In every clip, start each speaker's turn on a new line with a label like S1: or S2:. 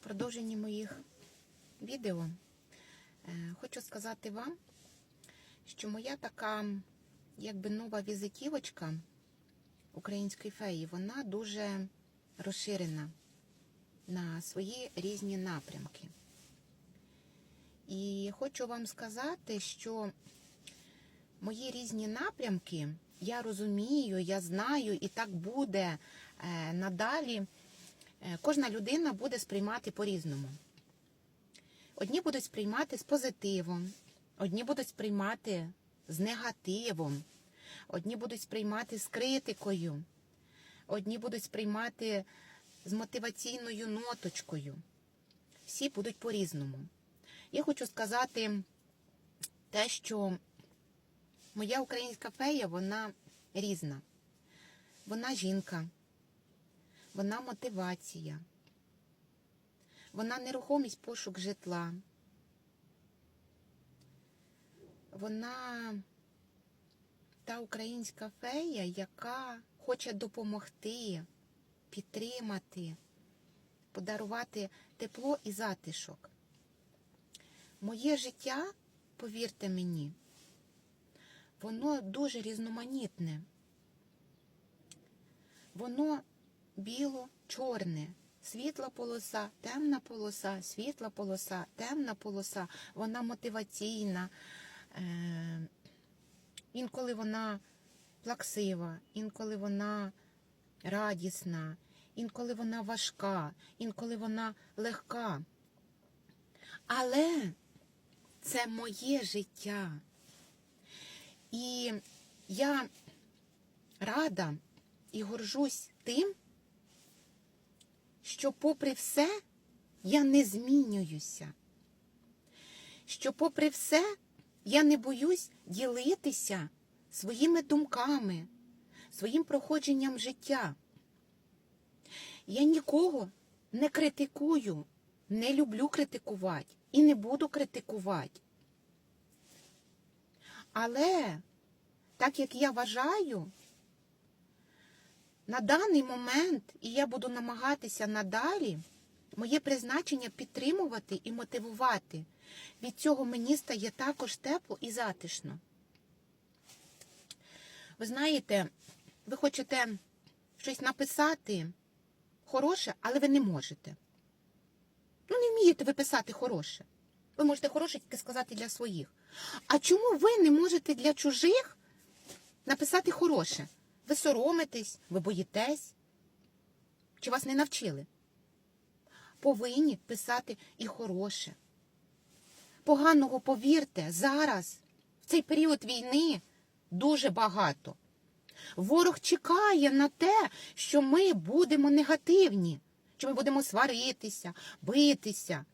S1: продовженні моїх відео е, хочу сказати вам, що моя така якби нова візитівочка української феї, вона дуже розширена на свої різні напрямки. І хочу вам сказати, що мої різні напрямки я розумію, я знаю, і так буде е, надалі. Е, Кожна людина буде сприймати по-різному. Одні будуть сприймати з позитивом, одні будуть сприймати з негативом, одні будуть сприймати з критикою, одні будуть сприймати з мотиваційною ноточкою. Всі будуть по-різному. Я хочу сказати те, що моя українська фея, вона різна. Вона жінка, вона мотивація, вона нерухомість пошук житла. Вона та українська фея, яка хоче допомогти, підтримати, подарувати тепло і затишок. Моє життя, повірте мені, воно дуже різноманітне. Воно біло-чорне, світла полоса, темна полоса, світла полоса, темна полоса, вона мотиваційна. Е- інколи вона плаксива, інколи вона радісна, інколи вона важка, інколи вона легка. Але це моє життя. І я рада і горжусь тим, що, попри все, я не змінююся. Що, попри все, я не боюсь ділитися своїми думками, своїм проходженням життя. Я нікого не критикую, не люблю критикувати і не буду критикувати. Але, так як я вважаю, на даний момент, і я буду намагатися надалі, моє призначення підтримувати і мотивувати. Від цього мені стає також тепло і затишно. Ви знаєте, ви хочете щось написати хороше, але ви не можете. Ну, не вмієте ви писати хороше. Ви можете хороше тільки сказати для своїх. А чому ви не можете для чужих написати хороше? Ви соромитесь, ви боїтесь? Чи вас не навчили? Повинні писати і хороше. Поганого, повірте, зараз, в цей період війни, дуже багато. Ворог чекає на те, що ми будемо негативні, що ми будемо сваритися, битися,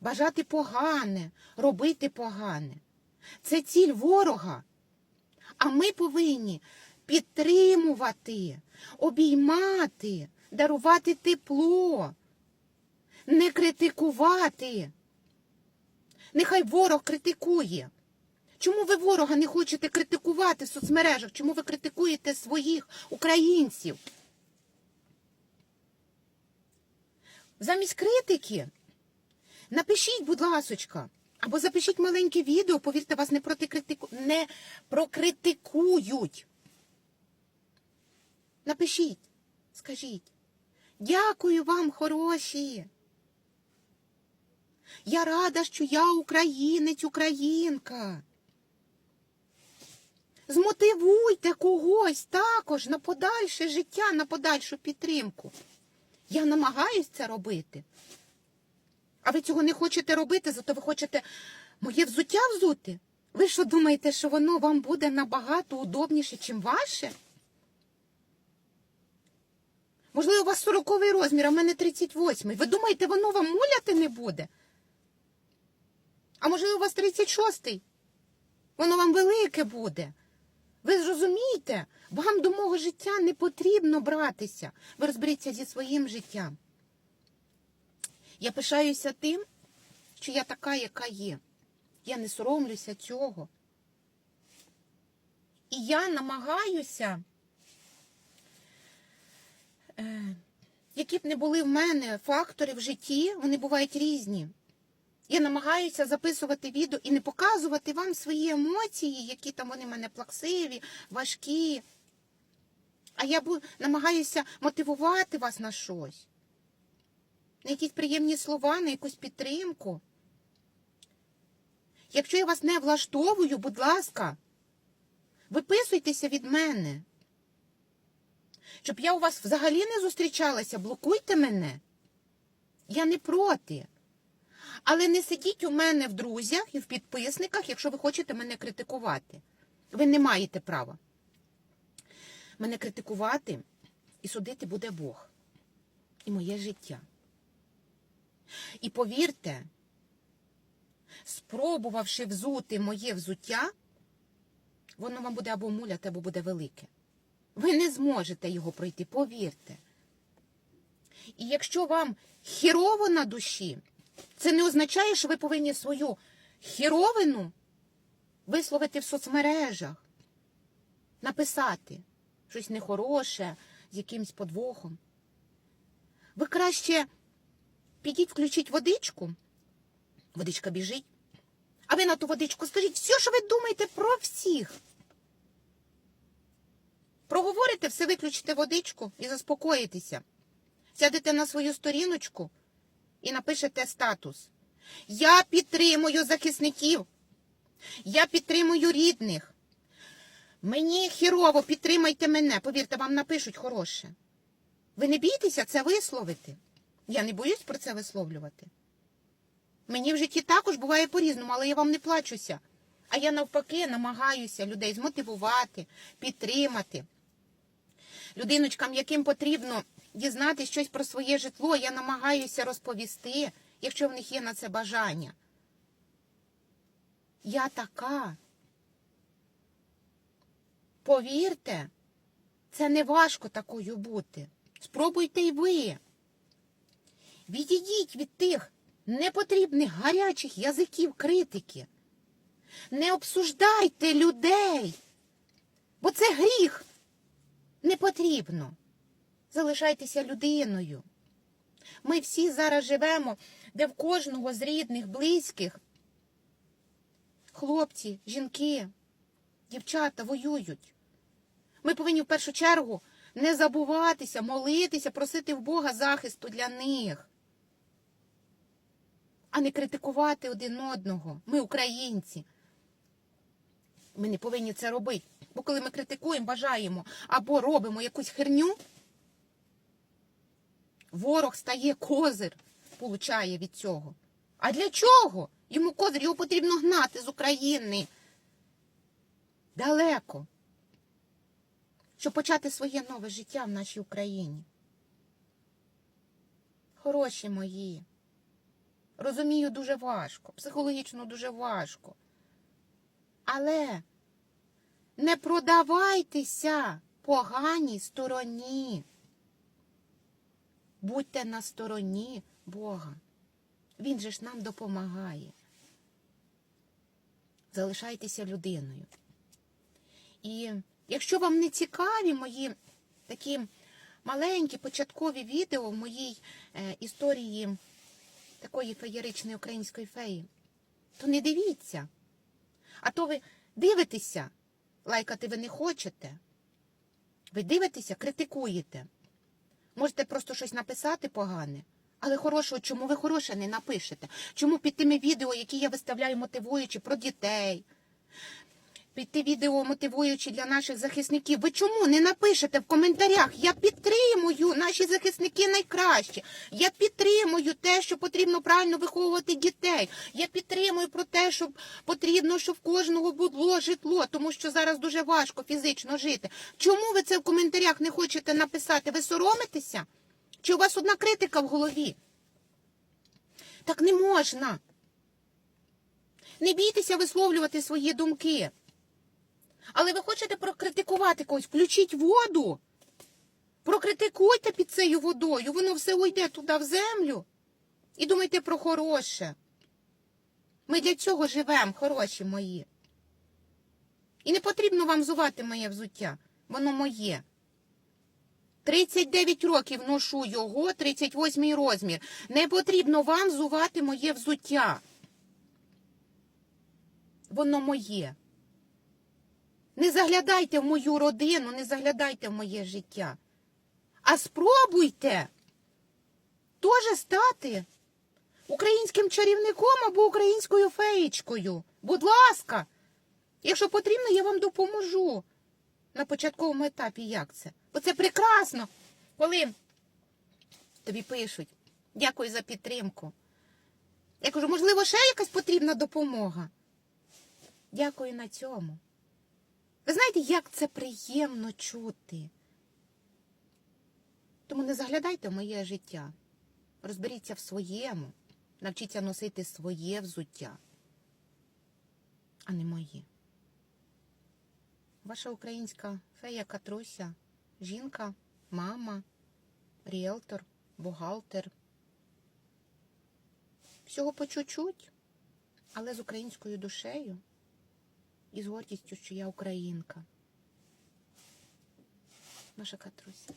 S1: бажати погане, робити погане. Це ціль ворога. А ми повинні підтримувати, обіймати, дарувати тепло, не критикувати. Нехай ворог критикує. Чому ви ворога не хочете критикувати в соцмережах? Чому ви критикуєте своїх українців? Замість критики напишіть, будь ласочка, або запишіть маленьке відео, повірте, вас не, не прокритикують. Напишіть, скажіть. Дякую вам, хороші. Я рада, що я українець, українка. Змотивуйте когось також на подальше життя, на подальшу підтримку. Я намагаюсь це робити. А ви цього не хочете робити, зато ви хочете моє взуття взути? Ви що думаєте, що воно вам буде набагато удобніше, чим ваше? Можливо, у вас 40-й розмір, а в мене 38-й. Ви думаєте, воно вам муляти не буде? А можливо, у вас 36-й? Воно вам велике буде. Ви зрозумієте, вам до мого життя не потрібно братися. Ви розберіться зі своїм життям. Я пишаюся тим, що я така, яка є. Я не соромлюся цього. І я намагаюся які б не були в мене фактори в житті, вони бувають різні. Я намагаюся записувати відео і не показувати вам свої емоції, які там вони в мене плаксиві, важкі. А я намагаюся мотивувати вас на щось, на якісь приємні слова, на якусь підтримку. Якщо я вас не влаштовую, будь ласка, виписуйтеся від мене. Щоб я у вас взагалі не зустрічалася, блокуйте мене. Я не проти. Але не сидіть у мене в друзях і в підписниках, якщо ви хочете мене критикувати. Ви не маєте права. Мене критикувати і судити буде Бог і моє життя. І повірте, спробувавши взути моє взуття, воно вам буде або муляте, або буде велике. Ви не зможете його пройти, повірте. І якщо вам хірово на душі, це не означає, що ви повинні свою хіровину висловити в соцмережах, написати щось нехороше, з якимсь подвохом. Ви краще підіть, включіть водичку, водичка біжить, а ви на ту водичку скажіть все, що ви думаєте про всіх. Проговорите все, виключите водичку і заспокоїтеся. Сядете на свою сторіночку і напишете статус. Я підтримую захисників. Я підтримую рідних. Мені хірово, підтримайте мене. Повірте, вам напишуть хороше. Ви не бійтеся це висловити. Я не боюсь про це висловлювати. Мені в житті також буває по-різному, але я вам не плачуся. А я навпаки намагаюся людей змотивувати, підтримати. Людиночкам, яким потрібно дізнати щось про своє житло, я намагаюся розповісти, якщо в них є на це бажання. Я така. Повірте, це не важко такою бути. Спробуйте й ви. Відійдіть від тих непотрібних гарячих язиків критики. Не обсуждайте людей, бо це гріх. Не потрібно. Залишайтеся людиною. Ми всі зараз живемо, де в кожного з рідних, близьких хлопці, жінки, дівчата воюють. Ми повинні в першу чергу не забуватися, молитися, просити в Бога захисту для них, а не критикувати один одного. Ми українці. Ми не повинні це робити. Бо коли ми критикуємо, бажаємо або робимо якусь херню, ворог стає козир, получає від цього. А для чого? Йому козир, його потрібно гнати з України. Далеко. Щоб почати своє нове життя в нашій Україні. Хороші мої. Розумію, дуже важко, психологічно дуже важко. Але не продавайтеся поганій стороні. Будьте на стороні Бога. Він же ж нам допомагає. Залишайтеся людиною. І якщо вам не цікаві мої такі маленькі початкові відео в моїй е, історії такої феєричної української феї, то не дивіться. А то ви дивитеся, лайкати ви не хочете. Ви дивитеся, критикуєте. Можете просто щось написати погане, але хорошого, чому ви хороше не напишете? Чому під тими відео, які я виставляю мотивуючи про дітей, під ті відео мотивуючи для наших захисників, ви чому не напишете в коментарях? Я підтримую, наші захисники найкращі. Я підтримую те, що потрібно правильно виховувати дітей. Я підтримую про те, що потрібно, щоб в кожного було житло, тому що зараз дуже важко фізично жити. Чому ви це в коментарях не хочете написати? Ви соромитеся? Чи у вас одна критика в голові? Так не можна. Не бійтеся висловлювати свої думки. Але ви хочете прокритикувати когось, включіть воду. Прокритикуйте під цією водою, воно все уйде туди в землю. І думайте про хороше. Ми для цього живемо, хороші мої. І не потрібно вам зувати моє взуття, воно моє. 39 років ношу його, 38 розмір. Не потрібно вам зувати моє взуття. Воно моє. Не заглядайте в мою родину, не заглядайте в моє життя. А спробуйте теж стати українським чарівником або українською феєчкою. Будь ласка, якщо потрібно, я вам допоможу на початковому етапі, як це. Бо це прекрасно, коли тобі пишуть дякую за підтримку. Я кажу, можливо, ще якась потрібна допомога. Дякую на цьому. Ви знаєте, як це приємно чути. Тому не заглядайте в моє життя. Розберіться в своєму, навчіться носити своє взуття, а не моє. Ваша українська фея Катруся, жінка, мама, ріелтор, бухгалтер. Всього по чуть-чуть, але з українською душею і з гордістю, що я українка. Ваша Катруся.